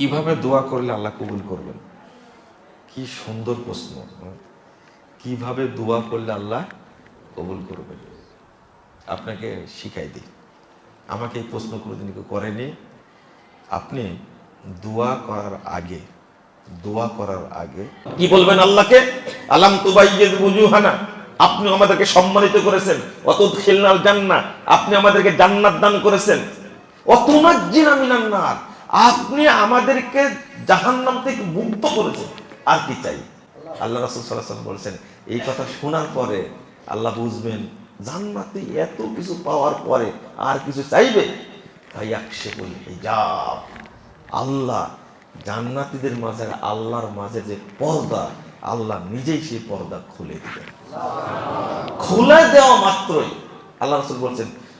কীভাবে দোয়া করলে আল্লাহ কবুল করবেন? কি সুন্দর প্রশ্ন? কীভাবে দোয়া করলে আল্লাহ কবুল করবেন? আপনাকে শিখাই দিই। আমাকে এই প্রশ্ন কোনোদিন কেউ করেনি আপনি দোয়া করার আগে, দোয়া করার আগে কি বলবেন আল্লাহকে? আলাম তুবাইয়েদ বুজুহানা আপনি আমাদেরকে সম্মানিত করেছেন। অত খেলনাল জান্না আপনি আমাদেরকে জান্নাত দান করেছেন। অতুনাজ্জিনা মিনান নার। আপনি আমাদেরকে জাহান্নাম থেকে মুক্ত করেছেন। আর কি চাই? আল্লাহ রাসূল ওয়াসাল্লাম বলেছেন, এই কথা শোনার পরে আল্লাহ বুঝবেন, জান্নাতে এত কিছু পাওয়ার পরে আর কিছু চাইবে? তাই আকশেপুল হিজাব। আল্লাহ জান্নাতীদের মাঝে, আল্লাহর মাঝে যে পর্দা, আল্লাহ নিজেই সেই পর্দা খুলে দিবেন। খুলে দেওয়া মাত্রই আল্লাহ রাসূল বলছেন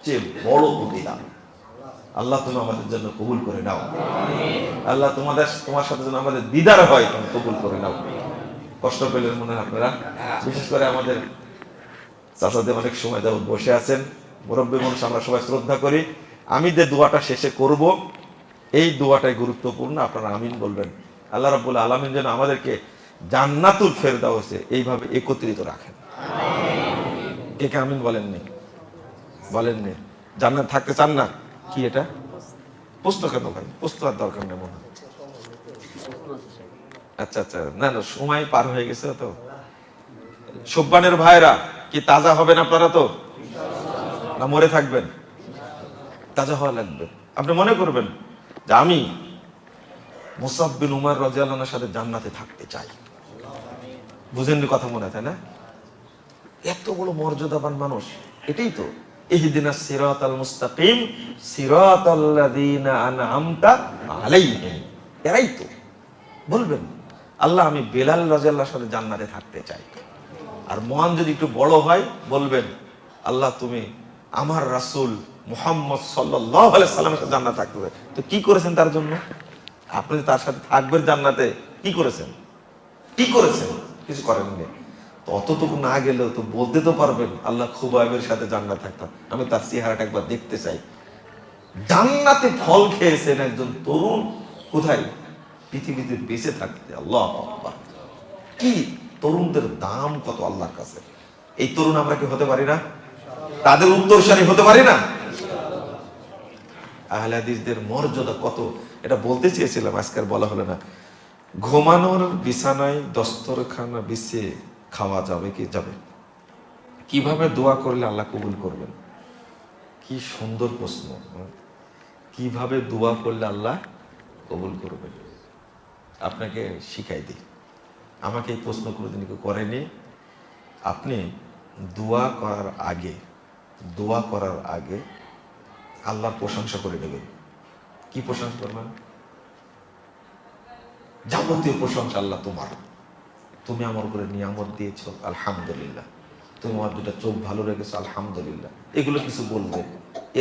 সবচেয়ে বড় প্রতিদান। আল্লাহ তুমি আমাদের জন্য কবুল করে নাও। আল্লাহ তোমাদের, তোমার সাথে যেন আমাদের দিদার হয়, তুমি কবুল করে নাও। কষ্ট পেলেন মনে হয় আপনারা, বিশেষ করে আমাদের চাচাদের অনেক সময় যাবত বসে আছেন। মুরব্বী মানুষ আমরা সবাই শ্রদ্ধা করি। আমি যে দোয়াটা শেষে করব, এই দোয়াটাই গুরুত্বপূর্ণ, আপনারা আমিন বলবেন। আল্লাহ রাব্বুল আলামিন যেন আমাদেরকে জান্নাতুল ফেরদাউসে এইভাবে একত্রিত রাখেন। কে কে আমিন বলেননি? বলেননি। জান্নাত থাকতে চান না? কি এটা? পুস্তক কেন ভাই? পুস্তক আর দরকার নেই মনে আচ্ছা আচ্ছা। না না, সময় পার হয়ে গেছে তো। সুব্বানের ভাইরা, কি তাজা হবেন আপনারা তো? না মরে থাকবেন? তাজা হওয়া লাগবে। আপনি মনে করবেন যে আমি মুসাব বিন উমার রাজিয়াল্লাহর সাথে জান্নাতে থাকতে চাই। বুঝেননি কথা মনে তাই না? এত বড় মর্যাদাবান মানুষ, এটাই তো। ইহদিনা সিরাত আল মুস্তাকিম সিরাত আল্লাযীনা আনআমতা আলাইহিম। এরাই তো। বলবেন, আল্লাহ আমি বেলাল রাজিয়াল্লাহর সাথে জান্নাতে থাকতে চাই। আর মহান যদি একটু বড় হয়, বলবেন, আল্লাহ তুমি আমার রাসূল মুহাম্মদ সাল্লাল্লাহু আলাইহি সাল্লামের সাথে জান্নাতে থাকতে তো কি করেছেন তার জন্য? আপনি তার সাথে থাকবেন জান্নাতে, কি করেছেন? কি করেছেন? কিছু করেননি। অতটুকু না গেলেও তো বলতে তো পারবেন, আল্লাহ খুব খুবাইবের সাথে জান্নাত থাকতাম আমি তার চেহারাটা একবার দেখতে চাই। জান্নাতে ফল খেয়েছেন একজন তরুণ কোথায়? পৃথিবীতে বেঁচে থাকতে, আল্লাহ। কি? তরুণদের দাম কত আল্লাহর কাছে? এই তরুণ আমরা কি হতে পারি না? তাদের উত্তরসারি হতে পারি না? আহলে হাদিসদের মর্যাদা কত? এটা বলতে চেয়েছিলাম আজকাল বলা হলো না। ঘুমানোর বিছানায় দস্তরখানা বিছিয়ে খাওয়া যাবে কি যাবে? কীভাবে দোয়া করলে আল্লাহ কবুল করবেন? কি সুন্দর প্রশ্ন হ্যাঁ? কীভাবে দোয়া করলে আল্লাহ কবুল করবেন? আপনাকে শিখাই দিই। আমাকে এই প্রশ্ন কোনোদিন কেউ করেনি। আপনি দোয়া করার আগে, দোয়া করার আগে আল্লাহর প্রশংসা করে নেবেন। কি প্রশংসা করবেন? যাবতীয় প্রশংসা আল্লাহ তোমার। তুমি আমার উপরে নিয়ামত দিয়েছ, আলহামদুলিল্লাহ। তুমি আমার দুটা চোখ ভালো রেখেছো, আলহামদুলিল্লাহ। এগুলো কিছু বলবে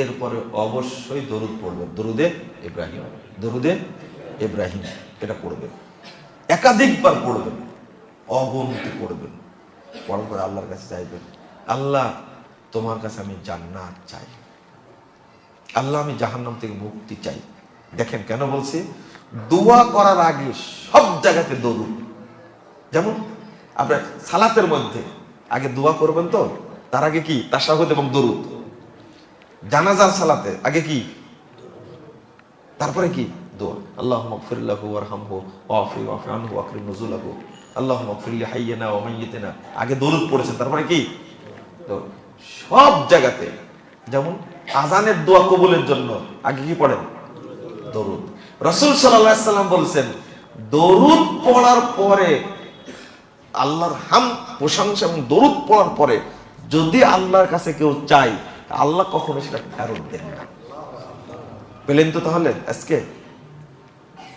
এরপরে অবশ্যই দরুদ পড়বে। দরুদে ইব্রাহিম দরুদে ইব্রাহিম, এটা পড়বেন একাধিকবার পড়বেন অগণতি পড়বেন পড়ার পরে আল্লাহর কাছে চাইবেন আল্লাহ, তোমার কাছে আমি জান্নাত চাই। আল্লাহ, আমি জাহান্নাম থেকে মুক্তি চাই। দেখেন কেন বলছি? দোয়া করার আগে সব জায়গাতে দরুদ। যেমন আপনার সালাতের মধ্যে আগে দোয়া করবেন তো, তার আগে কি? তাসাহুদ এবং দরুদ। জানাজার সালাতে আগে কি? তারপরে কি? দোয়া। আল্লাহ মগফিরুল্লাহু ওয়ারহামহু ওয়াফি ওয়াফি আনহু ওয়াকরিম নুজুলাহু। আল্লাহ মগফিরলি হাইয়ানা ওয়া মাইয়িতিনা। আগে দরুদ পড়েছেন, তারপরে কি? তো সব জায়গাতে যেমন আজানের দোয়া কবুলের জন্য আগে কি পড়েন? দরুদ। রসুল সাল্লাল্লাহু সাল্লাম বলছেন, দরুদ পড়ার পরে আল্লাহর হাম, প্রশংসা এবং দরুদ পড়ার পরে যদি আল্লাহর কাছে কেউ চাই আল্লাহ কখনো সেটা ফেরত দেন না। পেলেন তো তাহলে আজকে?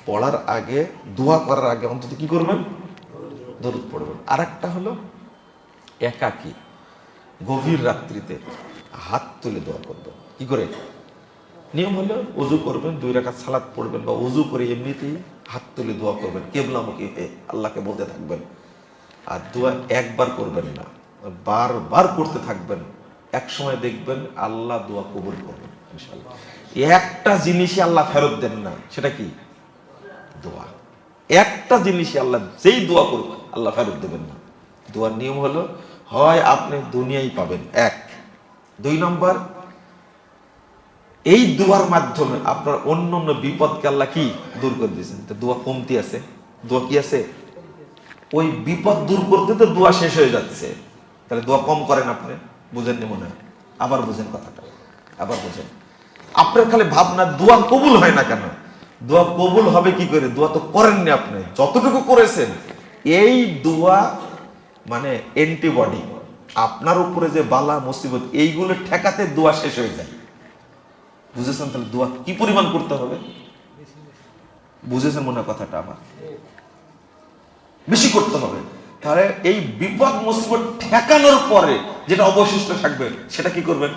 পড়ার আগে, দোয়া করার আগে অন্তত কি করবেন? দরুদ পড়বেন। আর একটা হলো একাকী, গভীর রাত্রিতে হাত তুলে দোয়া করবেন। কি করে? নিয়ম হলো অজু করবেন, দুই রাকাত সালাদ পড়বেন বা অজু করে এমনিতেই হাত তুলে দোয়া করবেন। কেবলামুখী হয়ে আল্লাহকে বলতে থাকবেন। আর দোয়া একবার করবেন না, বারবার করতে থাকবেন। এক সময় দেখবেন আল্লাহ দোয়া কবুল করবেন একটা জিনিসই আল্লাহ ফেরত দেন না, সেটা কি? দোয়া। একটা জিনিসই আল্লাহ যেই দোয়া করুক, আল্লাহ ফেরত দেবেন না। দোয়ার নিয়ম হলো, হয় আপনি দুনিয়াই পাবেন, এক। দুই নম্বর, এই দোয়ার মাধ্যমে আপনার অন্য অন্য বিপদকে আল্লাহ কি দূর করে দিয়েছেন? তো দোয়া কমতি আছে। দোয়া কি আছে? ওই বিপদ দূর করতে তো দোয়া শেষ হয়ে যাচ্ছে। তাহলে দোয়া কম করেন আপনি, বুঝেননি মনে হয়। আবার বুঝেন কথাটা, আবার বুঝেন। আপনার খালি ভাবনা, দোয়া কবুল হয় না কেন? দোয়া কবুল হবে কি করে? দোয়া তো করেননি আপনি, যতটুকু করেছেন। এই দোয়া মানে অ্যান্টিবডি আপনার উপরে যে বালা, মুসিবত, এইগুলো ঠেকাতে দোয়া শেষ হয়ে যায়। বুঝেছেন তাহলে দোয়া কি পরিমাণ করতে হবে? বুঝেছেন মনে কথাটা আমার? বেশি করতে হবে। তাহলে এই বিপদ, মুসিবত ঠেকানোর পরে যেটা অবশিষ্ট থাকবে, সেটা কি করবেন।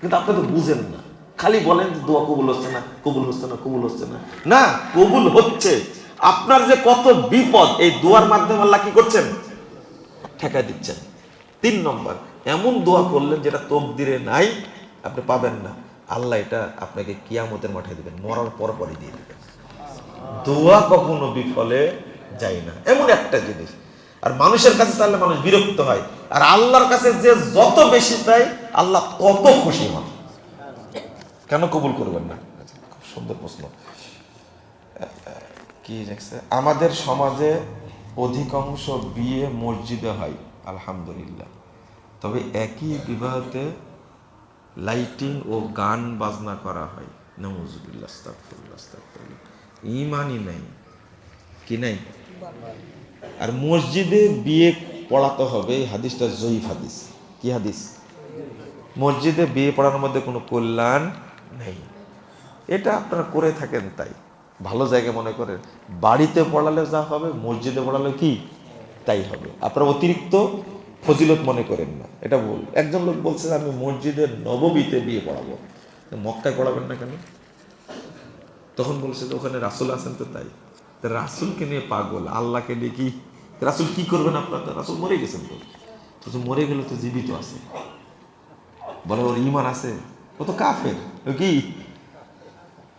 কিন্তু আপনি তো বুঝেন না। খালি বলেন দোয়া কবুল হচ্ছে না, কবুল হচ্ছে না, কবুল হচ্ছে না। না, কবুল হচ্ছে। আপনার যে কত বিপদ, এই দোয়ার মাধ্যমে আল্লাহ কি করছেন? ঠেকা দিচ্ছেন। তিন নম্বর, এমন দোয়া করলেন যেটা তকদিরে নাই, আপনি পাবেন না। আল্লাহ এটা আপনাকে কিয়ামতের মাঠে দিবেন, মরার পর পরই দিয়ে দেবেন। দোয়া কখনো বিফলে যায় না এমন একটা জিনিস। আর মানুষের কাছে চাইলে মানুষ বিরক্ত হয়। আর আল্লাহর কাছে যে যত বেশি চাই আল্লাহ তত খুশি হন। কেন কবুল করবেন না? খুব সুন্দর প্রশ্ন। কি দেখছে আমাদের সমাজে অধিকাংশ বিয়ে মসজিদে হয়, আলহামদুলিল্লাহ। তবে একই বিবাহতে লাইটিং ও গান বাজনা করা হয়। আস্তাগফিরুল্লাহ। ইমানই নাই। কি নাই? আর মসজিদে বিয়ে পড়াতে হবে, এই হাদিসটা জয়ীফ হাদিস। কি হাদিস? মসজিদে বিয়ে পড়ানোর মধ্যে কোনো কল্যাণ নেই। এটা আপনারা করে থাকেন তাই। ভালো জায়গা মনে করেন। বাড়িতে পড়ালে যা হবে, মসজিদে পড়ালে কি? তাই হবে। আপনারা অতিরিক্ত ফজিলত মনে করেন না। এটা বল একজন লোক বলছে, আমি মসজিদের নববীতে বিয়ে পড়াবো। মক্কায় পড়াবেন না কেন? তখন বলছে যে, ওখানে রাসুল আছেন তো তাই। রাসুলকে নিয়ে পাগল, আল্লাহকে নিয়ে কি? রাসুল কি করবেন আপনার? রাসুল মরে গেছেন তো। মরে গেলে তো জীবিত আছে। বলে, ওর ইমান আছে। ও তো কাফের। কি?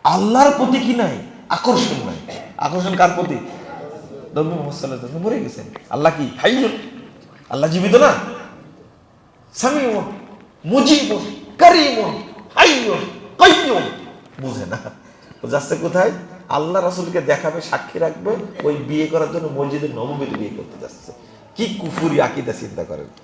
আল্লাহর প্রতি কি নাই? আকর্ষণ নাই। আকর্ষণ কার প্রতি? মরে গেছেন। আল্লাহ কি? হাইয়ুন আল্লাহ জীবিত না? মুজিবুন, কারিমুন, হাইয়ুন কাইয়ুম বুঝে না। ও যাচ্ছে কোথায়? আল্লাহ রাসুলকে দেখাবে, সাক্ষী রাখবে, ওই বিয়ে করার জন্য মসজিদের নবমীতে বিয়ে করতে যাচ্ছে। কি কুফুরি আকিদা চিন্তা করেন?